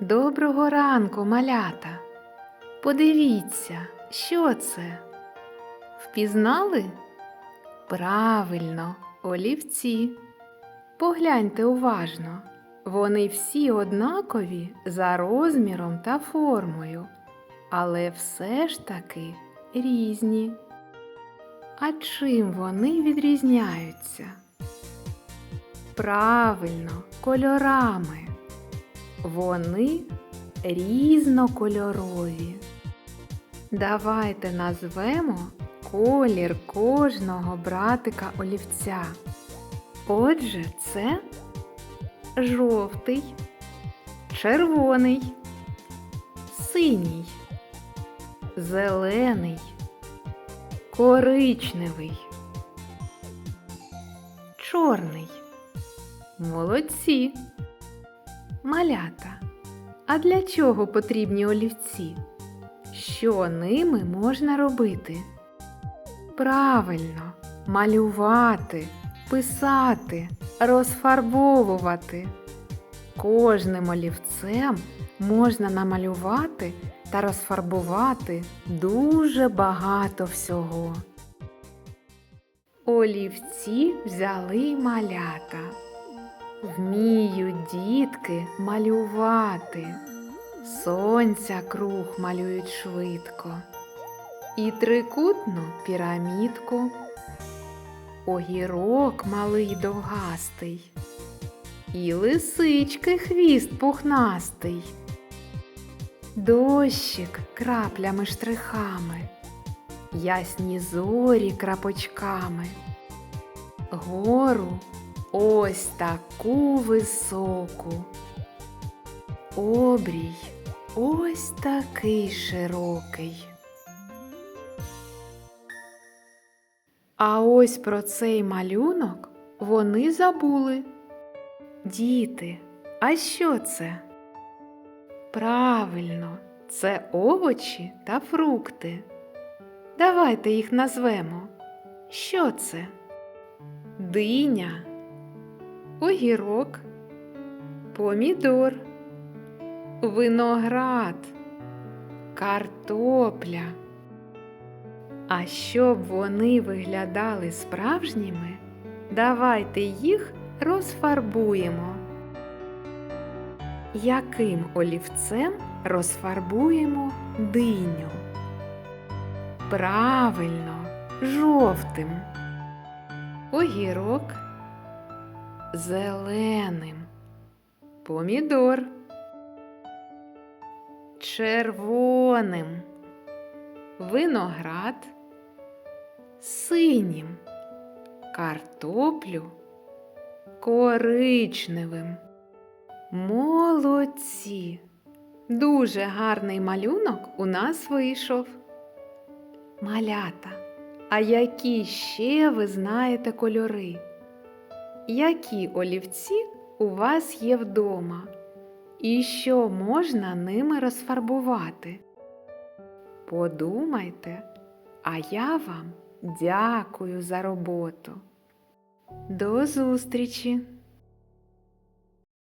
Доброго ранку, малята. Подивіться, що це? Впізнали? Правильно, олівці. Погляньте уважно. Вони всі однакові за розміром та формою, але все ж таки різні. А чим вони відрізняються? Правильно, кольорами. Вони різнокольорові. Давайте назвемо колір кожного братика олівця. Отже, це жовтий, червоний, синій, зелений, коричневий, чорний. Молодці. Малята. А для чого потрібні олівці? Що ними можна робити? Правильно, малювати, писати, розфарбовувати. Кожним олівцем можна намалювати та розфарбувати дуже багато всього. Олівці взяли малята. Вміють дітки малювати, сонця круг малюють швидко, і трикутну пірамідку, огірок малий довгастий, і лисички хвіст пухнастий, дощик краплями штрихами, ясні зорі крапочками, гору ось таку високу. Обрій ось такий широкий. А ось про цей малюнок вони забули. Діти, а що це? Правильно, це овочі та фрукти. Давайте їх назвемо. Що це? Диня огірок, помідор, виноград, картопля. А щоб вони виглядали справжніми, давайте їх розфарбуємо. Яким олівцем розфарбуємо диню? Правильно, жовтим. Огірок зеленим, помідор, червоним, виноград, синім, картоплю, коричневим. Молодці! Дуже гарний малюнок у нас вийшов. Малята, а які ще ви знаєте кольори? Які олівці у вас є вдома? І що можна ними розфарбувати? Подумайте, а я вам дякую за роботу. До зустрічі!